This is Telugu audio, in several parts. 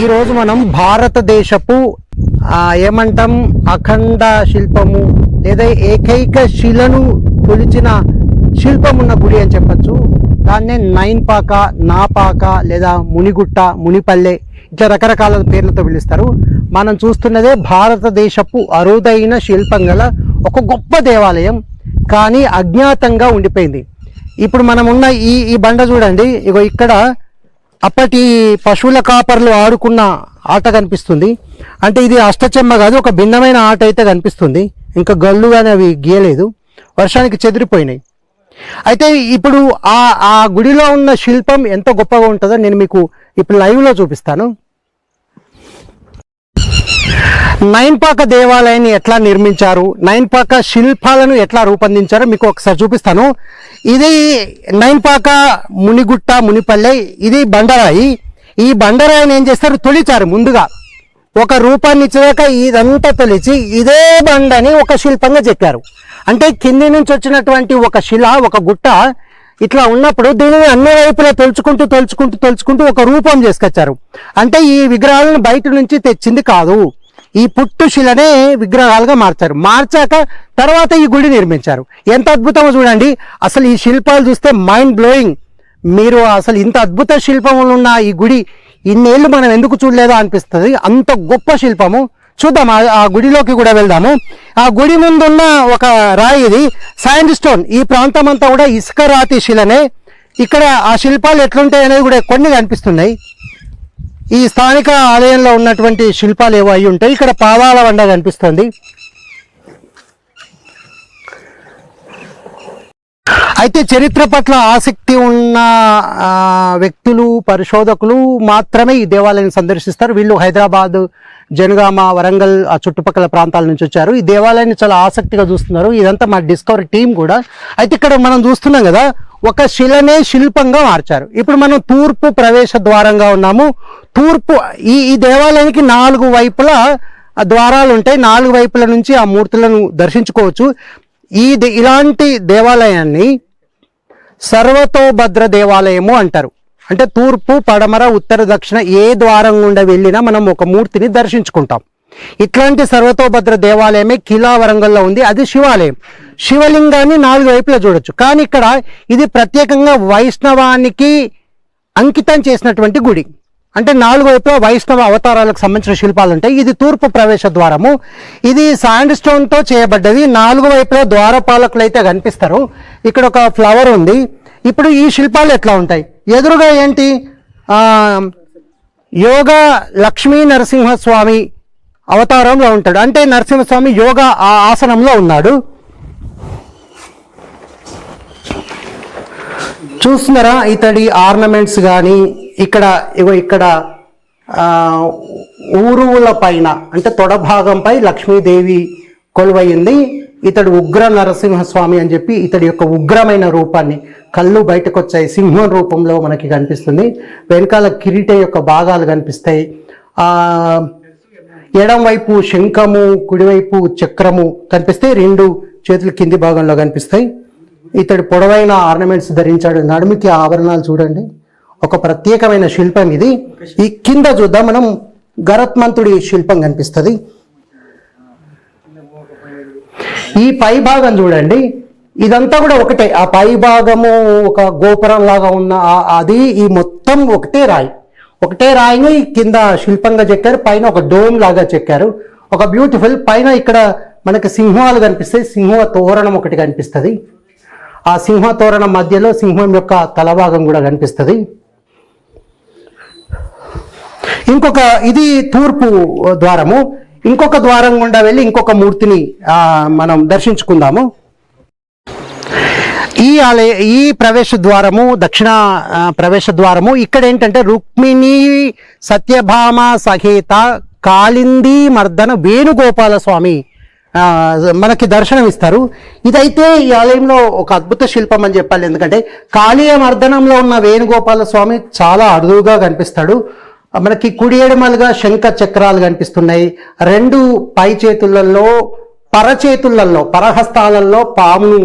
ఈరోజు మనం భారతదేశపు ఏమంటాం అఖండ శిల్పము లేదా ఏకైక శిలను కొలిచిన శిల్పం ఉన్న గుడి అని చెప్పచ్చు. దాన్నే నైన్పాక నాపాక లేదా మునిగుట్ట మునిపల్లె ఇట్లా రకరకాల పేర్లతో పిలుస్తారు. మనం చూస్తున్నదే భారతదేశపు అరుదైన శిల్పం గల ఒక గొప్ప దేవాలయం కానీ అజ్ఞాతంగా ఉండిపోయింది. ఇప్పుడు మనం ఉన్న ఈ ఈ బండ చూడండి. ఇగో ఇక్కడ అప్పటి పశువుల కాపర్లు ఆడుకున్న ఆట కనిపిస్తుంది. అంటే ఇది అష్టచెమ్మ కాదు ఒక భిన్నమైన ఆట అయితే కనిపిస్తుంది. ఇంకా గళ్ళు కానీ అవి గీయలేదు. వర్షానికి చెదిరిపోయినాయి. అయితే ఇప్పుడు ఆ ఆ గుడిలో ఉన్న శిల్పం ఎంత గొప్పగా ఉంటుందో నేను మీకు ఇప్పుడు లైవ్లో చూపిస్తాను. నైన్పాక దేవాలయాన్ని ఎట్లా నిర్మించారు? నైన్పాక శిల్పాలను ఎట్లా రూపొందించారో మీకు ఒకసారి చూపిస్తాను. ఇది నైన్పాక మునిగుట్ట మునిపల్లె ఇది బండరాయి. ఈ బండరాయిని ఏం చేస్తారు? తొలిచారు ముందుగా. ఒక రూపాన్ని ఇచ్చాక ఇదంతా తొలిచి ఇదే బండని ఒక శిల్పంగా చెక్కారు అంటే కింది నుంచి వచ్చినటువంటి ఒక శిల ఒక గుట్ట ఇట్లా ఉన్నప్పుడు దీనిని అన్ని వైపులా తొలుచుకుంటూ తొలుచుకుంటూ తొలుచుకుంటూ ఒక రూపం చేసుకొచ్చారు. అంటే ఈ విగ్రహాలను బయట నుంచి తెచ్చింది కాదు. ఈ పుట్టు శిలనే విగ్రహాలుగా మార్చారు. మార్చాక తర్వాత ఈ గుడి నిర్మించారు. ఎంత అద్భుతమో చూడండి. అసలు ఈ శిల్పాలు చూస్తే మైండ్ బ్లోయింగ్ మీరు అసలు ఇంత అద్భుత శిల్పములు ఉన్న ఈ గుడి ఇన్నేళ్ళు మనం ఎందుకు చూడలేదో అనిపిస్తుంది. అంత గొప్ప శిల్పము. చూద్దాం. ఆ- ఆ గుడిలోకి కూడా వెళ్దాము. ఆ గుడి ముందున్న ఒక రాయి ఇది. శాండ్ స్టోన్ ఈ ప్రాంతం అంతా కూడా ఇసుక రాతి శిలనే. ఇక్కడ ఆ శిల్పాలు ఎట్లుంటాయి అనేది కూడా కొన్ని కనిపిస్తున్నాయి. ఈ స్థానిక ఆలయంలో ఉన్నటువంటి శిల్పాలు ఏవో అయి ఉంటాయి. ఇక్కడ పాదాల వండ కనిపిస్తుంది. అయితే చరిత్ర పట్ల ఆసక్తి ఉన్న వ్యక్తులు పరిశోధకులు మాత్రమే ఈ దేవాలయాన్ని సందర్శిస్తారు. వీళ్ళు హైదరాబాద్ జనగామ వరంగల్ ఆ చుట్టుపక్కల ప్రాంతాల నుంచి వచ్చారు. ఈ దేవాలయాన్ని చాలా ఆసక్తిగా చూస్తున్నారు. ఇదంతా మా డిస్కవరీ టీం కూడా. అయితే ఇక్కడ మనం చూస్తున్నాం కదా ఒక శిలనే శిల్పంగా మార్చారు. ఇప్పుడు మనం తూర్పు ప్రవేశ ద్వారంగా ఉన్నాము. తూర్పు ఈ ఈ దేవాలయానికి నాలుగు వైపులా ద్వారాలు ఉంటాయి. నాలుగు వైపుల నుంచి ఆ మూర్తులను దర్శించుకోవచ్చు. ఈ దే- ఇలాంటి దేవాలయాన్ని సర్వతోభద్ర దేవాలయము అంటారు. అంటే తూర్పు పడమర ఉత్తర దక్షిణ ఏ ద్వారం గుండా వెళ్ళినా మనం ఒక మూర్తిని దర్శించుకుంటాం. ఇట్లాంటి సర్వతోభద్ర దేవాలయమే కిలా వరంగల్లో ఉంది. అది శివాలయం. శివలింగాన్ని నాలుగు వైపులా చూడొచ్చు. కానీ ఇక్కడ ఇది ప్రత్యేకంగా వైష్ణవానికి అంకితం చేసినటువంటి గుడి. అంటే నాలుగు వైపులా వైష్ణవ అవతారాలకు సంబంధించిన శిల్పాలు ఉంటాయి ఇది తూర్పు ప్రవేశ ద్వారము. ఇది శాండ్ స్టోన్తో చేయబడ్డది. నాలుగు వైపులా ద్వారపాలకులు అయితే కనిపిస్తారు. ఇక్కడ ఒక ఫ్లవర్ ఉంది. ఇప్పుడు ఈ శిల్పాలు ఎట్లా ఉంటాయి? ఎదురుగా ఏంటి? యోగ లక్ష్మీ నరసింహస్వామి అవతారంలో ఉంటాడు. అంటే నరసింహస్వామి యోగ ఆ ఆసనంలో ఉన్నాడు. చూస్తున్నారా? ఇతడి ఆర్నమెంట్స్ కానీ ఇక్కడ ఇగో ఇక్కడ ఊరువుల పైన అంటే తొడ భాగంపై లక్ష్మీదేవి కొలువైంది ఇతడు ఉగ్ర నరసింహస్వామి అని చెప్పి ఇతడి యొక్క ఉగ్రమైన రూపాన్ని కళ్ళు బయటకు వచ్చాయి సింహం రూపంలో మనకి కనిపిస్తుంది. వెనకాల కిరీటం యొక్క భాగాలు కనిపిస్తాయి. ఎడంవైపు శంఖము కుడివైపు చక్రము కనిపిస్తే రెండు చేతులు కింది భాగంలో కనిపిస్తాయి. ఇతడు పొడవైన ఆర్నమెంట్స్ ధరించాడు. నడుముకి ఆభరణాలు చూడండి. ఒక ప్రత్యేకమైన శిల్పం ఇది. ఈ కింద చూద్దాం. మనం గరత్మంతుడి శిల్పం కనిపిస్తుంది. ఈ పై భాగం చూడండి. ఇదంతా కూడా ఒకటే. ఆ పై భాగము ఒక గోపురం లాగా ఉన్న అది ఈ మొత్తం ఒకటే రాయి. ఒకటే రాయిని కింద శిల్పంగా చెక్కారు. పైన ఒక డోమ్ లాగా చెక్కారు. ఒక బ్యూటిఫుల్ పైన ఇక్కడ మనకి సింహాలు కనిపిస్తాయి. సింహ తోరణం ఒకటి కనిపిస్తుంది. ఆ సింహ తోరణం మధ్యలో సింహం యొక్క తలభాగం కూడా కనిపిస్తుంది. ఇంకొక ఇది తూర్పు ద్వారము. ఇంకొక ద్వారం గుండా వెళ్ళి ఇంకొక మూర్తిని మనం దర్శించుకుందాము. ఈ ఆలయ ఈ ప్రవేశ ద్వారము దక్షిణ ప్రవేశ ద్వారము ఇక్కడ ఏంటంటే రుక్మిణి సత్యభామ సహేత కాళింది మర్దన వేణుగోపాల స్వామి మనకి దర్శనం ఇస్తారు ఇదైతే ఈ ఆలయంలో ఒక అద్భుత శిల్పం అని చెప్పాలి. ఎందుకంటే కాళీయ మర్దనంలో ఉన్న వేణుగోపాల స్వామి చాలా అరుదుగా కనిపిస్తాడు. మనకి కుడి ఎడమలుగా శంఖ చక్రాలు కనిపిస్తున్నాయి. రెండు పై చేతులలో పరచేతులలో పరహస్తాలలో పామును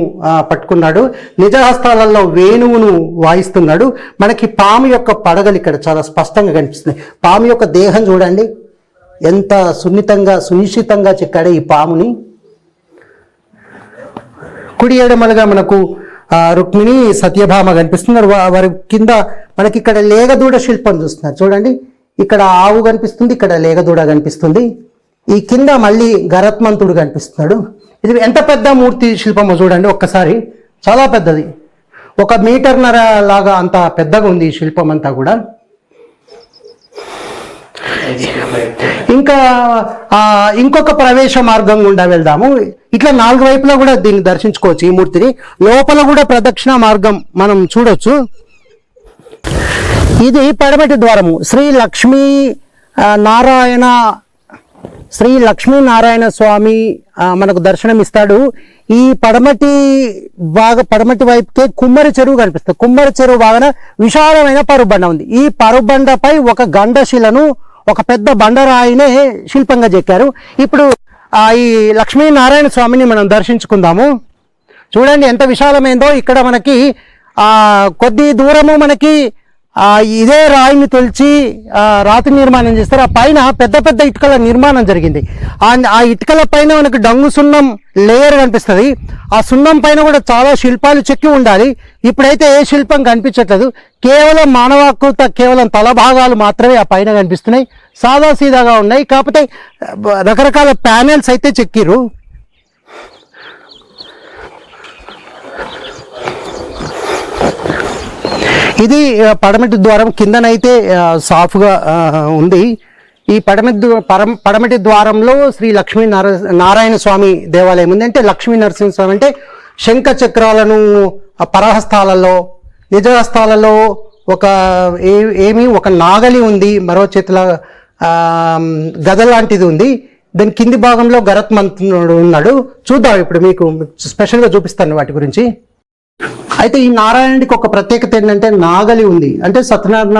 పట్టుకున్నాడు. నిజహస్తాలలో వేణువును వాయిస్తున్నాడు. మనకి పాము యొక్క పడగలు ఇక్కడ చాలా స్పష్టంగా కనిపిస్తుంది పాము యొక్క దేహం చూడండి. ఎంత సున్నితంగా సునిశ్చితంగా చెక్కాడు ఈ పాముని? కుడి ఎడమలుగా మనకు రుక్మిణి సత్యభామ కనిపిస్తున్నారు వారి కింద మనకి ఇక్కడ లేగదూడ శిల్పం చూస్తున్నారు. చూడండి ఇక్కడ ఆవు కనిపిస్తుంది ఇక్కడ లేగదూడ కనిపిస్తుంది. ఈ కింద మళ్ళీ గరత్మంతుడు కనిపిస్తున్నాడు. ఇది ఎంత పెద్ద మూర్తి శిల్పమో చూడండి ఒక్కసారి. చాలా పెద్దది. ఒక మీటర్నర లాగా అంత పెద్దగా ఉంది ఈ శిల్పం అంతా కూడా. ఇంకా ఇంకొక ప్రవేశ మార్గం గుండా వెళ్దాము. ఇట్లా నాలుగు వైపులా కూడా దీన్ని దర్శించుకోవచ్చు ఈ మూర్తిని. లోపల కూడా ప్రదక్షిణ మార్గం మనం చూడొచ్చు. ఇది పడమటి ద్వారము. శ్రీ లక్ష్మీ నారాయణ శ్రీ లక్ష్మీనారాయణ స్వామి ఆ, మనకు దర్శనం ఇస్తాడు. ఈ పడమటి బాగా పడమటి వైపుకే కుమ్మరి చెరువు కనిపిస్తుంది. కుమ్మరి చెరువు బాగా విశాలమైన పరుబండ ఉంది. ఈ పరుబండపై ఒక గండశిలను ఒక పెద్ద బండరాయినే శిల్పంగా చెక్కారు. ఇప్పుడు ఈ లక్ష్మీనారాయణ స్వామిని మనం దర్శించుకుందాము. చూడండి ఎంత విశాలమైందో. ఇక్కడ మనకి కొద్ది దూరము మనకి ఇదే రాయిని తొలిచి రాతి నిర్మాణం చేస్తారు. ఆ పైన పెద్ద పెద్ద ఇటుకల నిర్మాణం జరిగింది. ఆ ఇటుకల పైన మనకు డంగు సున్నం లేయర్ కనిపిస్తుంది. ఆ సున్నం పైన కూడా చాలా శిల్పాలు చెక్కి ఉండాలి. ఇప్పుడైతే ఏ శిల్పం కనిపించట్లేదు. కేవలం మానవాకృత కేవలం తల భాగాలు మాత్రమే ఆ పైన కనిపిస్తున్నాయి. సాదా సీదాగా ఉన్నాయి. కాకపోతే రకరకాల ప్యానెల్స్ అయితే చెక్కిరు ఇది పడమటి ద్వారం కిందనైతే సాఫ్గా ఉంది. ఈ పడమటి ద్వా- పరం పడమటి ద్వారంలో శ్రీ లక్ష్మీ నర నారాయణ స్వామి దేవాలయం ఉంది. అంటే లక్ష్మీ నరసింహ స్వామి అంటే శంఖ చక్రాలను పరహస్తాలలో నిజహస్తాలలో ఒక ఏ ఏమి ఒక నాగలి ఉంది. మరో చేతుల గద లాంటిది ఉంది. దాని కింది భాగంలో గరత్ మంత్రుడు ఉన్నాడు. చూద్దాం ఇప్పుడు మీకు స్పెషల్గా చూపిస్తాను వాటి గురించి. అయితే ఈ నారాయణుడికి ఒక ప్రత్యేకత ఏంటంటే నాగలి ఉంది. అంటే సత్యనారాయణ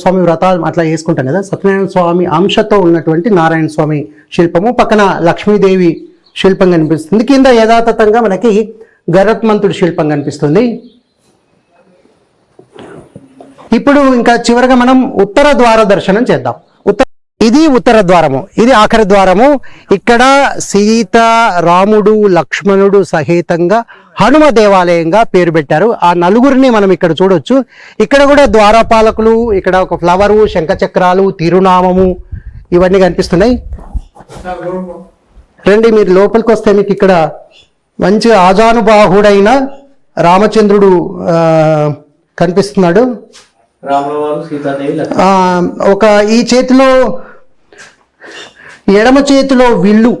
స్వామి వ్రతాలు అట్లా వేసుకుంటాం కదా. సత్యనారాయణ స్వామి అంశతో ఉన్నటువంటి నారాయణ స్వామి శిల్పము. పక్కన లక్ష్మీదేవి శిల్పం కనిపిస్తుంది. కింద యథాతథంగా మనకి గరత్మంతుడి శిల్పం కనిపిస్తుంది. ఇప్పుడు ఇంకా చివరగా మనం ఉత్తర ద్వార దర్శనం చేద్దాం. ఉత్తర ఇది ఉత్తర ద్వారము ఇది ఆఖరి ద్వారము. ఇక్కడ సీత రాముడు లక్ష్మణుడు సహితంగా హనుమ దేవాలయంగా పేరు పెట్టారు. ఆ నలుగురిని మనం ఇక్కడ చూడొచ్చు. ఇక్కడ కూడా ద్వారపాలకులు ఇక్కడ ఒక ఫ్లవరు శంఖచక్రాలు తిరునామము ఇవన్నీ కనిపిస్తున్నాయి. రండి మీరు లోపలికి వస్తే మీకు ఇక్కడ మంచి ఆజానుబాహుడైన రామచంద్రుడు కనిపిస్తున్నాడు. ఒక ఈ చేతిలో ఎడమ చేతిలో విల్లు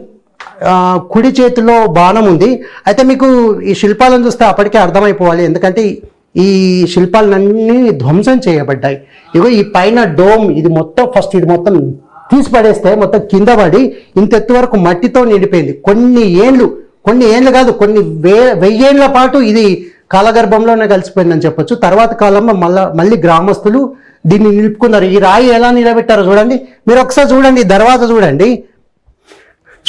కుడి చేతిలో బాణం ఉంది. అయితే మీకు ఈ శిల్పాలను చూస్తే అప్పటికే అర్థమైపోవాలి. ఎందుకంటే ఈ శిల్పాలన్నీ ధ్వంసం చేయబడ్డాయి. ఇగో ఈ పైన డోమ్ ఇది మొత్తం ఫస్ట్ ఇది మొత్తం తీసి పడేస్తే మొత్తం కింద పడి ఇంత ఎత్తు వరకు మట్టితో నిండిపోయింది. కొన్ని ఏండ్లు కొన్ని ఏండ్లు కాదు కొన్ని వే వెయ్యేళ్ళ పాటు ఇది కాలగర్భంలోనే కలిసిపోయిందని చెప్పొచ్చు. తర్వాత కాలంలో మళ్ళా మళ్ళీ గ్రామస్తులు దీన్ని నిలుపుకున్నారు. ఈ రాయి ఎలా నిలబెట్టారో చూడండి. మీరు ఒకసారి చూడండి దర్వాజా చూడండి.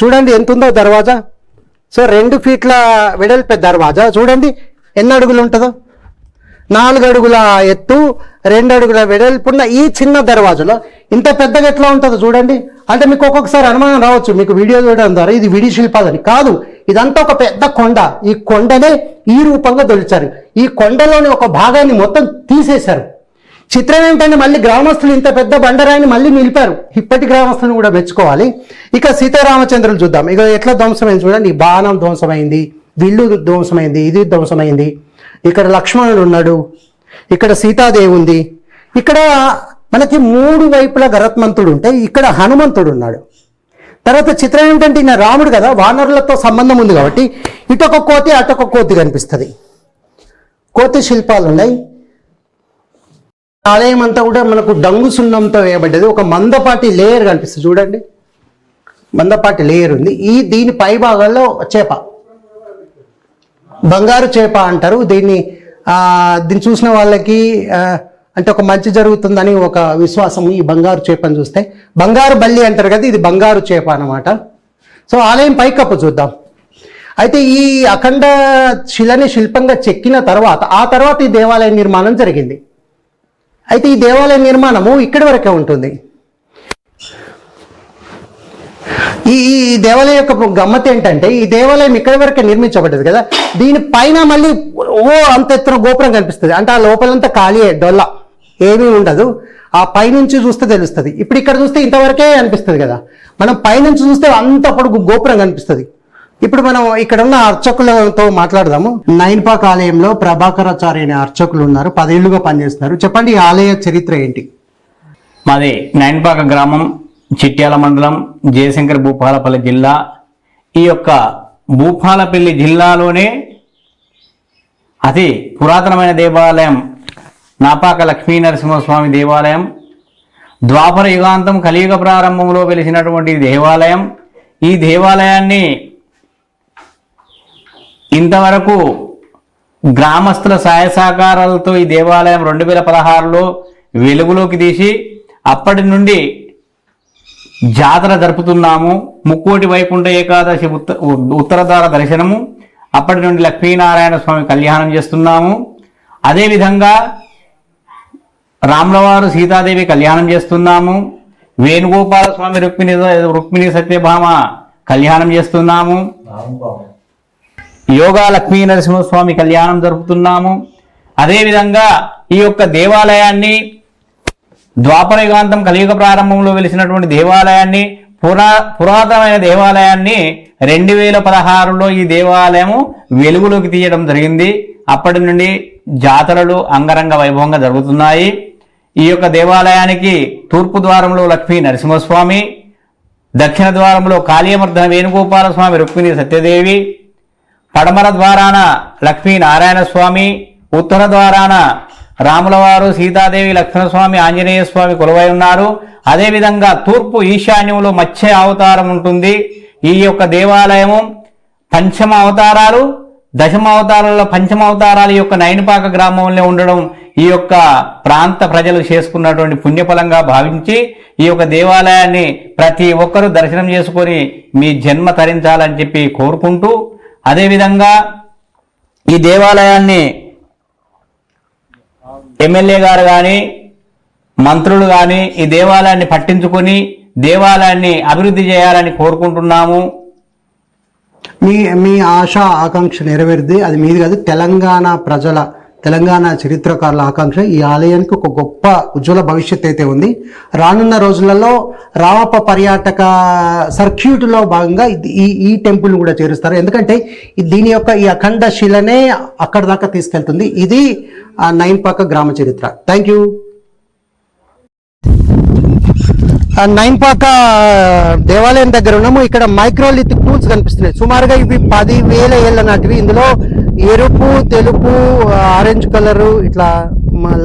చూడండి ఎంత ఉందో దర్వాజా. సో రెండు ఫీట్ల వెడల్పే దర్వాజా. చూడండి ఎన్ని అడుగులు ఉంటుందో. నాలుగు అడుగుల ఎత్తు రెండు అడుగుల వెడల్పున్న ఈ చిన్న దర్వాజలో. ఇంత పెద్దగా ఎట్లా ఉంటుందో చూడండి. అంటే మీకు ఒక్కొక్కసారి అనుమానం రావచ్చు. మీకు వీడియో చూడడం ద్వారా ఇది విడి శిల్పాలని కాదు. ఇదంతా ఒక పెద్ద కొండ. ఈ కొండనే ఈ రూపంగా తొలిచారు ఈ కొండలోని ఒక భాగాన్ని మొత్తం తీసేశారు. చిత్రం ఏంటంటే మళ్ళీ గ్రామస్తులు ఇంత పెద్ద బండరాయిని మళ్ళీ నిలిపారు. ఇప్పటి గ్రామస్తులను కూడా మెచ్చుకోవాలి. ఇక సీతారామచంద్రులు చూద్దాం. ఇక ఎట్లా ధ్వంసమైంది చూడండి. బాణం ధ్వంసమైంది. విల్లు ధ్వంసమైంది. ఇది ధ్వంసమైంది. ఇక్కడ లక్ష్మణుడు ఉన్నాడు. ఇక్కడ సీతాదేవి ఉంది. ఇక్కడ మనకి మూడు వైపుల గరత్మంతుడు ఉంటే ఇక్కడ హనుమంతుడు ఉన్నాడు. తర్వాత చిత్రం ఏంటంటే ఈయన రాముడు కదా వానరులతో సంబంధం ఉంది కాబట్టి ఇటొక కోతి అటొక కోతి కనిపిస్తుంది. కోతి శిల్పాలు ఉన్నాయి ఆలయం అంతా కూడా మనకు డంగు సున్నంతో వేయబడ్డది. ఒక మందపాటి లేయర్ కనిపిస్తుంది. చూడండి. మందపాటి లేయర్ ఉంది. ఈ దీని పై భాగంలో చేప. బంగారు చేప అంటారు. దీన్ని దీన్ని చూసిన వాళ్ళకి అంటే ఒక మంచి జరుగుతుందని ఒక విశ్వాసం ఈ బంగారు చేపను చూస్తే. బంగారు బల్లి అంటారు కదా ఇది బంగారు చేప అనమాట సో ఆలయం పైకప్పు చూద్దాం. అయితే ఈ అఖండ శిలని శిల్పంగా చెక్కిన తర్వాత ఆ తర్వాత ఈ దేవాలయ నిర్మాణం జరిగింది. అయితే ఈ దేవాలయ నిర్మాణము ఇక్కడి వరకే ఉంటుంది. ఈ ఈ దేవాలయం యొక్క గమ్మత్ ఏంటంటే ఈ దేవాలయం ఇక్కడి వరకే నిర్మించబడ్డది కదా. దీని పైన మళ్ళీ ఓ అంత ఎత్తున గోపురం కనిపిస్తుంది. అంటే ఆ లోపలంతా ఖాళీయే డొల్ల. ఏమీ ఉండదు. ఆ పైనుంచి చూస్తే తెలుస్తుంది. ఇప్పుడు ఇక్కడ చూస్తే ఇంతవరకే అనిపిస్తుంది కదా. మనం పైనుంచి చూస్తే అంత అప్పుడు గోపురం కనిపిస్తుంది. ఇప్పుడు మనం ఇక్కడ ఉన్న అర్చకులతో మాట్లాడదాము. నైన్పాక్ ఆలయంలో ప్రభాకరాచార్య అనే అర్చకులు ఉన్నారు. పదేళ్ళుగా పనిచేస్తున్నారు. చెప్పండి ఈ ఆలయ చరిత్ర ఏంటి? మాది నైన్పాక గ్రామం చిట్యాల మండలం జయశంకర్ భూపాలపల్లి జిల్లా. ఈ యొక్క భూపాలపల్లి జిల్లాలోనే అతి పురాతనమైన దేవాలయం నాపాక లక్ష్మీ నరసింహస్వామి దేవాలయం ద్వాపర యుగాంతం కలియుగ ప్రారంభంలో వెలిసినటువంటి దేవాలయం. ఈ దేవాలయాన్ని ఇంతవరకు గ్రామస్తుల సహాయ సహకారాలతో ఈ దేవాలయం రెండు వేల పదహారులో వెలుగులోకి తీసి అప్పటి నుండి జాతర జరుపుతున్నాము. ముక్కోటి వైకుంఠ ఏకాదశి ఉత్త ఉత్తరధార దర్శనము. అప్పటి నుండి లక్ష్మీనారాయణ స్వామి కళ్యాణం చేస్తున్నాము. అదేవిధంగా రాములవారు సీతాదేవి కళ్యాణం చేస్తున్నాము. వేణుగోపాల స్వామి రుక్మిణి రుక్మిణి సత్యభామ కళ్యాణం చేస్తున్నాము. యోగా లక్ష్మీ నరసింహస్వామి కళ్యాణం జరుపుతున్నాము. అదేవిధంగా ఈ యొక్క దేవాలయాన్ని ద్వాపర యుగాంతం కలియుగ ప్రారంభంలో వెలిసినటువంటి దేవాలయాన్ని పురా పురాతనమైన దేవాలయాన్ని రెండు వేల పదహారులో ఈ దేవాలయము వెలుగులోకి తీయడం జరిగింది. అప్పటి నుండి జాతరలు అంగరంగ వైభవంగా జరుగుతున్నాయి. ఈ యొక్క దేవాలయానికి తూర్పు ద్వారంలో లక్ష్మీ నరసింహస్వామి దక్షిణ ద్వారంలో కాళీయమర్ధన వేణుగోపాల స్వామి రుక్మిణి సత్యదేవి పడమర ద్వారాన లక్ష్మీ నారాయణ స్వామి ఉత్తర ద్వారాన రాములవారు సీతాదేవి లక్ష్మణస్వామి ఆంజనేయ స్వామి కొలువై ఉన్నారు. అదేవిధంగా తూర్పు ఈశాన్యంలో మత్స్య అవతారం ఉంటుంది. ఈ యొక్క దేవాలయము పంచమ అవతారాలు దశమ అవతారాల్లో పంచమ అవతారాలు యొక్క నైనపాక గ్రామంలో ఉండడం ఈ యొక్క ప్రాంత ప్రజలు చేసుకున్నటువంటి పుణ్యఫలంగా భావించి ఈ యొక్క దేవాలయాన్ని ప్రతి ఒక్కరూ దర్శనం చేసుకొని మీ జన్మ తరించాలని చెప్పి కోరుకుంటూ అదేవిధంగా ఈ దేవాలయాన్ని ఎమ్మెల్యే గారు కానీ మంత్రులు కానీ ఈ దేవాలయాన్ని పట్టించుకొని దేవాలయాన్ని అభివృద్ధి చేయాలని కోరుకుంటున్నాము. మీ మీ ఆశ ఆకాంక్ష నెరవేరుద్ది అది మీది కాదు తెలంగాణ ప్రజల తెలంగాణ చరిత్రకారుల ఆకాంక్ష ఈ ఆలయానికి ఒక గొప్ప ఉజ్వల భవిష్యత్ అయితే ఉంది. రానున్న రోజులలో రామప్ప పర్యాటక సర్క్యూట్లో భాగంగా ఈ ఈ టెంపుల్ కూడా చేరుస్తారు. ఎందుకంటే దీని యొక్క ఈ అఖండ శిలనే అక్కడ దాకా తీసుకెళ్తుంది. ఇది ఆ నైన్పాక గ్రామ చరిత్ర. థ్యాంక్ యూ ఆ నైన్పాక దేవాలయం దగ్గర ఉన్నాము. ఇక్కడ మైక్రోలిథిక్ టూల్స్ కనిపిస్తున్నాయి. సుమారుగా ఇవి పది వేల ఏళ్ళ నాటివి. ఇందులో ఎరుపు తెలుపు ఆరెంజ్ కలరు ఇట్లా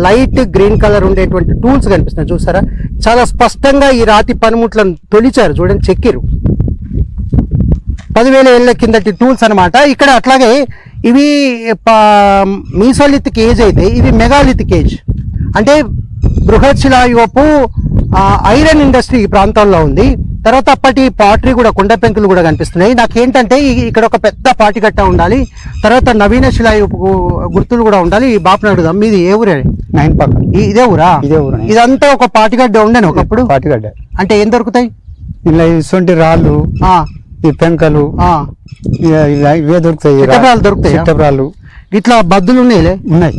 లైట్ గ్రీన్ కలర్ ఉండేటువంటి టూల్స్ కనిపిస్తున్నాయి. చూసారా? చాలా స్పష్టంగా ఈ రాతి పనిముట్లను తొలిచారు. చూడండి చెక్కిరు. పదివేల ఏళ్ళ కిందటి టూల్స్ అన్నమాట. ఇక్కడ అట్లాగే ఇవి మీసోలిత్ ఏజ్ అయితే ఇవి మెగాలిత్ ఏజ్ అంటే బృహత్ శిలాయుగపు ఐరన్ ఇండస్ట్రీ ఈ ప్రాంతంలో ఉంది. తర్వాత అప్పటి పాటరీ కూడా కొండ పెంకులు కూడా కనిపిస్తున్నాయి. నాకేంటంటే ఇక్కడ ఒక పెద్ద పాటిగట్ట ఉండాలి. తర్వాత నవీన శిలాయుగపు గుర్తులు కూడా ఉండాలి. ఈ బాపుని అడుగుదాం మీది ఏ ఊరే? నైన్ పక్క. ఇదే ఊరా? ఇదే ఊరు. ఇదంతా ఒక పాటిగడ్డ ఉండేను ఒకప్పుడు? పాటిగడ్డ అంటే ఏం దొరుకుతాయి? ఇలా ఇటువంటి రాళ్ళు ఆ, ఈ పెంకలు ఇవే దొరుకుతాయి దొరుకుతాయా? చిట్టపరాలు ఇట్లా బద్దులు ఉన్నాయిలే ఉన్నాయి.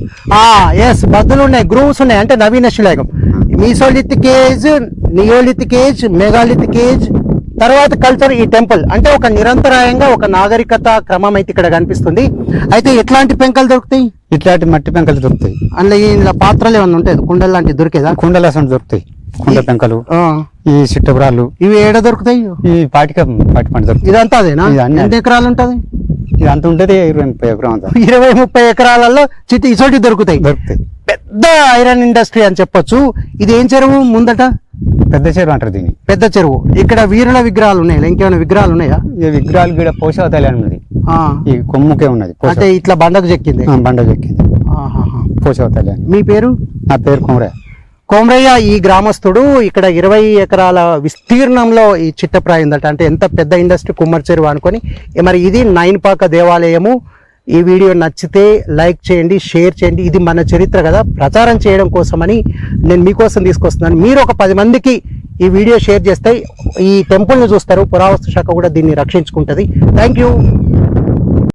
ఎస్ బద్దులు ఉన్నాయి గ్రూవ్స్ ఉన్నాయి అంటే నవీన శిలాయుగం. Mesolithic age neolithic age megalithic age తర్వాత కల్చర్ ఈ టెంపుల్ అంటే ఒక నిరంతరాయంగా ఒక నాగరికత క్రమం అయితే ఇక్కడ కనిపిస్తుంది. అయితే ఎట్లాంటి పెంకలు దొరుకుతాయి? ఇట్లాంటి మట్టి పెంకలు దొరుకుతాయి. అందులో ఇలా పాత్రలు ఏమన్నా ఉంటాయి? కుండలు లాంటివి దొరికేదా? కుండలు అసలు దొరుకుతాయి. కుండ పెంకలు. ఈ చిట్టపరాలు. ఇవి ఏడ దొరుకుతాయి? ఈ పాటిక పాటి పంట దొరుకుతాయి. ఇదంతా అదేనా? ఎన్ని ఎకరాలు ఉంటుంది? ఇది అంత ఉంటుంది ఇరవై ముప్పై ఎకరం అంత ఇరవై ముప్పై ఎకరాలలో చిట్టి ఇసోటి దొరుకుతాయి. దొరుకుతాయి. పెద్ద ఐరన్ ఇండస్ట్రీ అని చెప్పొచ్చు. ఇది ఏం చెరువు ముందట? పెద్ద చెరువు అంటారు దీన్ని. పెద్ద చెరువు. ఇక్కడ వీరుల విగ్రహాలు ఉన్నాయి? ఇంకేమైనా విగ్రహాలు ఉన్నాయా? ఈ విగ్రహాలు కూడా పోషవతలి అని ఉన్నది. ఆ, ఈ కొమ్ముకే ఉన్నది అంటే ఇట్లా బండకు చెక్కింది. ఆ, బండ చెక్కింది. పోషవతలి మీ పేరు? నా పేరు కొమరే కోమరయ్య ఈ గ్రామస్తుడు ఇక్కడ ఇరవై ఎకరాల విస్తీర్ణంలో ఈ చిట్టప్రాయం ఉందట అంటే ఎంత పెద్ద ఇండస్ట్రీ కుమ్మర్చేరు అనుకొని మరి ఇది నైన్పాక దేవాలయము. ఈ వీడియో నచ్చితే లైక్ చేయండి షేర్ చేయండి. ఇది మన చరిత్ర కదా. ప్రచారం చేయడం కోసమని నేను మీకోసం తీసుకొస్తున్నాను. మీరు ఒక పది మందికి ఈ వీడియో షేర్ చేస్తే ఈ టెంపుల్ని చూస్తారు. పురావస్తు శాఖ కూడా దీన్ని రక్షించుకుంటుంది. Thank you